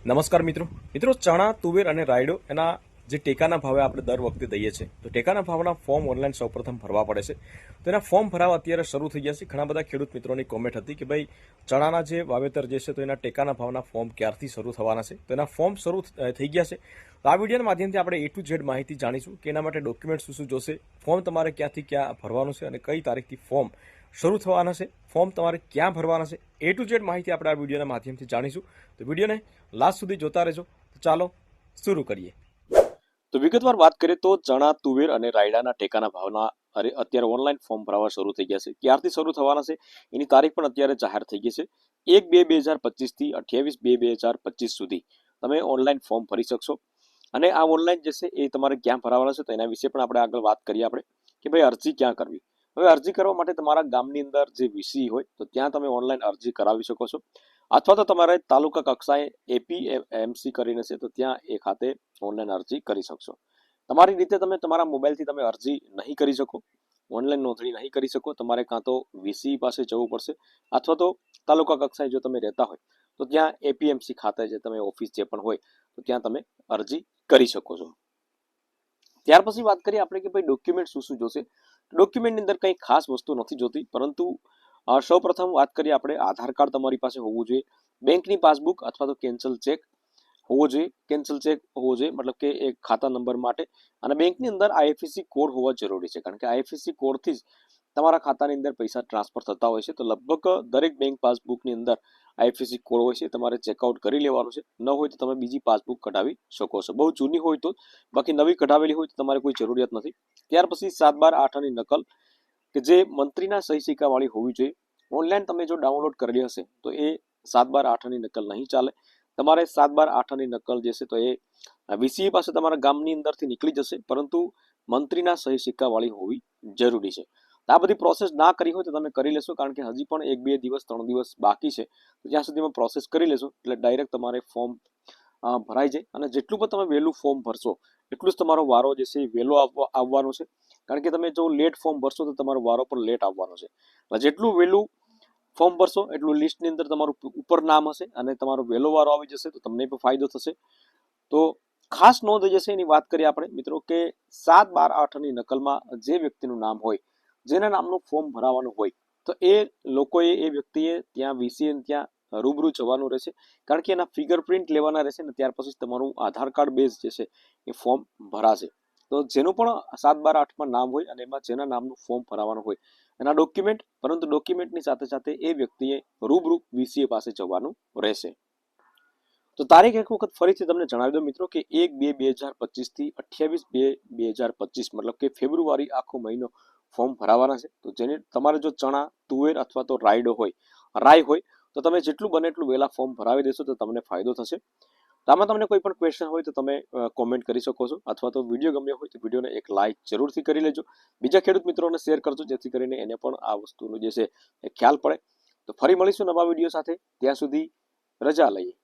નમસ્કાર મિત્રો. મિત્રો, ચણા, તુવેર અને રાયડો એના જે ટેકાના ભાવે આપણે દર વખતે દઈએ છીએ. તો ટેકાના ભાવના ફોર્મ ઓનલાઈન સૌપ્રથમ ભરવા પડે છે. તો એના ફોર્મ ભરાવા અત્યારે શરૂ થઈ ગયા છે. ઘણા બધા ખેડૂત મિત્રોની કોમેન્ટ હતી કે ભાઈ, ચણાના જે વાવેતર જે છે તો એના ટેકાના ભાવના ફોર્મ ક્યારથી શરૂ થવાના છે? તો એના ફોર્મ શરૂ થઈ ગયા છે. તો આ વિડીયોના માધ્યમથી આપણે એ ટુ ઝેડ માહિતી જાણીશું કે એના માટે ડોક્યુમેન્ટ શું શું જોશે, ફોર્મ તમારે ક્યાંથી ક્યાં ભરવાનું છે અને કઈ તારીખથી ફોર્મ શરૂ થવાના છે. ફોર્મ તમારે ક્યાં ભરવાના છે? એ ટુ ઝેડ માહિતી આપણે આ વિડીયોના માધ્યમથી જાણીશું. તો વિડીયોને લાસ્ટ સુધી જોતા રહેજો. તો ચાલો શરૂ કરીએ. તો વિગતવાર વાત કરીએ તો ચણા, તુવેર અને રાયડાના ટેકાના ભાવના અરે અત્યારે ઓનલાઈન ફોર્મ ભરાવા શરૂ થઈ ગયા છે. ક્યારથી શરૂ થવાના છે? એની તારીખ પણ અત્યારે જાહેર થઈ ગઈ છે. એક બે બે હજાર પચીસથી અઠ્યાવીસ બે બે હજાર પચીસ સુધી તમે ઓનલાઈન ફોર્મ ભરી શકશો. અને આ ઓનલાઈન જે છે એ તમારે ક્યાં ભરાવાના છે તો એના વિશે પણ આપણે આગળ વાત કરીએ આપણે કે ભાઈ અરજી ક્યાં કરવી? હવે અરજી કરવા માટે તમારા ગામની અંદર જે વીસી હોય, તો ત્યાં તમે ઓનલાઈન અરજી કરાવી શકો છો. અથવા તો તમારે તાલુકા કક્ષાએ એપી એમસી કરીને છે, તો ત્યાં એ ખાતે ઓનલાઈન અરજી કરી શકશો. તમારી રીતે તમે તમારા મોબાઈલથી તમે અરજી નહીં કરી શકો. ઓનલાઈન નોંધણી નહીં કરી શકો. તમારે કાં તો વીસી પાસે જવું પડશે, અથવા તો તાલુકા કક્ષાએ જો તમે રહેતા હોય, તો ત્યાં એપીએમસી ખાતે જે તમે ઓફિસ જે પણ હોય, તો ત્યાં તમે અરજી કરી શકો છો. ત્યાર પછી વાત કરીએ આપણે કે ભાઈ ડોક્યુમેન્ટ શું શું જોશે. ડોક્યુમેન્ટની અંદર કંઈ ખાસ વસ્તુ નથી જોતી, પરંતુ સૌ સૌપ્રથમ વાત કરીએ આપણે, આધાર કાર્ડ તમારી પાસે હોવું જોઈએ, બેંકની પાસબુક અથવા તો કેન્સલ ચેક હોવો જોઈએ, કેન્સલ ચેક હોવો જોઈએ, મતલબ કે એક ખાતા નંબર માટે, અને બેંકની અંદર આઈએફએસસી કોડ હોવા જરૂરી છે, કારણ કે આઈએફએસસી કોડથી જ તમારા ખાતાની અંદર પૈસા ટ્રાન્સફર થતા હોય છે, તો લગભગ દરેક બેંક પાસબુકની અંદર આઈએફએસસી કોડ હોય છે તમારે ચેકઆઉટ કરી લેવાનું છે. ન હોય તો તમે બીજી પાસબુક કઢાવી શકો છો. બહુ જૂની હોય તો બાકી નવી કઢાવેલી હોય તો તમારે કોઈ જરૂરિયાત નથી. ત્યાર પછી સાત બાર આઠની નકલ, કે જે મંત્રીના સહી સિક્કાવાળી હોવી જોઈએ. ઓનલાઈન તમે જો ડાઉનલોડ કરેલી હશે, તો એ સાત બાર આઠની નકલ નહીં ચાલે. તમારે સાત બાર આઠની નકલ જે છે, તો એ વીસીએ પાસે તમારા ગામની અંદરથી નીકળી જશે, પરંતુ મંત્રીના સહી સિક્કાવાળી હોવી જરૂરી છે. આ બધી પ્રોસેસ ના કરી હોય તો તમે કરી લેશો, કારણ કે હજી પણ એક બે દિવસ, ત્રણ દિવસ બાકી છે. તો જ્યાં સુધીમાં પ્રોસેસ કરી લેશો, એટલે ડાયરેક્ટ તમારે ફોર્મ ભરાઈ જાય. અને જેટલું પણ તમે વહેલું ફોર્મ ભરશો, એટલું જ તમારો વારો જે છે એ વહેલો આવવા- આવવાનો છે. કારણ કે તમે જો લેટ ફોર્મ ભરશો તો તમારો વારો પણ લેટ આવવાનો છે. એટલે જેટલું વહેલું ફોર્મ ભરશો, એટલું લિસ્ટની અંદર તમારું ઉપર નામ હશે અને તમારો વહેલો વારો આવી જશે તો તમને પણ ફાયદો થશે. તો ખાસ નોંધ જે છે એની વાત કરીએ આપણે, મિત્રો, કે સાત બાર આઠની નકલમાં જે વ્યક્તિનું નામ હોય જેના નામનું ફોર્મ ભરાવાનું હોય. તો એ લોકોએ, એ વ્યક્તિએ ત્યાં વીસીએ ત્યાં રૂબરૂ જવાનું રહેશે. કારણ કે એના ફિંગરપ્રિન્ટ લેવાના રહેશે ને ત્યાર પછી તમારું આધાર કાર્ડ બેઝ જે છે એ ફોર્મ ભરાશે. તો જેનું પણ સાત બાર આઠમાં નામ હોય અને એમાં જેના નામનું ફોર્મ ભરાવાનું હોય. એના ડોક્યુમેન્ટ પરંતુ ડોક્યુમેન્ટની સાથે સાથે એ વ્યક્તિએ રૂબરૂ વીસીએ પાસે જવાનું રહેશે. તો તારીખ એક વખત ફરીથી તમને જણાવી દો મિત્રો કે એક બે બે હજાર પચીસથી અઠ્યાવીસ બે બે હજાર પચીસ, મતલબ કે ફેબ્રુઆરી આખો મહિનો ફોર્મ ભરાવાના છે. તો જેને તમારે જો ચણા, તુવેર અથવા તો રાયડો હોય રાય હોય, તો તમે જેટલું બને એટલું વહેલા ફોર્મ ભરાવી દેશો તો તમને ફાયદો થશે. તો આમાં તમને કોઈ પણ ક્વેશ્ચન હોય તો તમે કોમેન્ટ કરી શકો છો. અથવા તો વીડિયો ગમ્યો હોય તો વિડીયોને એક લાઇક જરૂરથી કરી લેજો. બીજા ખેડૂત મિત્રોને શેર કરજો, જેથી કરીને એને પણ આ વસ્તુનું જે છે એ ખ્યાલ પડે. તો ફરી મળીશું નવા વીડિયો સાથે. ત્યાં સુધી રજા લઈએ.